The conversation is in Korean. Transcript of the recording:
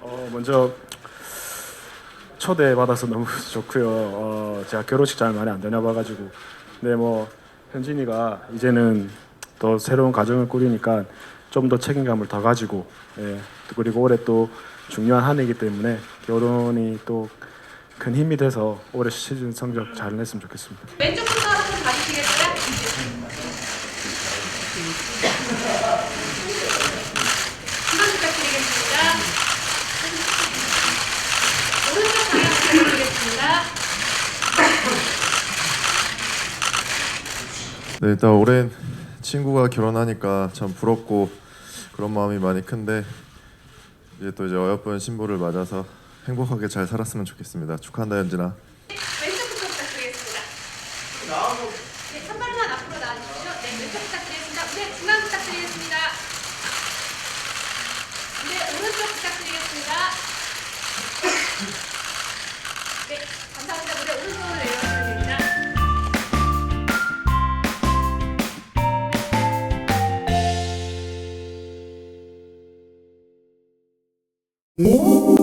어, 먼저 초대 받아서 너무 좋고요. 어, 제가 결혼식 잘 많이 안 다녀봐가지고, 근데 뭐 현진이가 이제는 더 새로운 가정을 꾸리니까 좀 더 책임감을 더 가지고, 예, 그리고 올해 또 중요한 한 해이기 때문에 결혼이 또 큰 힘이 돼서 올해 시즌 성적 잘 냈으면 좋겠습니다. 왼쪽부터 한번 봐주시겠어요? 한번 부탁드리겠습니다. 오른쪽 방향 부탁드리겠습니다. 네, 일단 올해 친구가 결혼하니까 참 부럽고 그런 마음이 많이 큰데 이제 또 이제 어여쁜 신부를 맞아서 행복하게 잘 살았으면 좋겠습니다. 축하한다 현진아. 왼쪽부터 부탁드리겠습니다. 네, 한 발만 앞으로 나와주시죠. 네, 왼쪽 부탁드리겠습니다. 네, 중앙 부탁드리겠습니다. 네, 오른쪽 부탁드리겠습니다. 오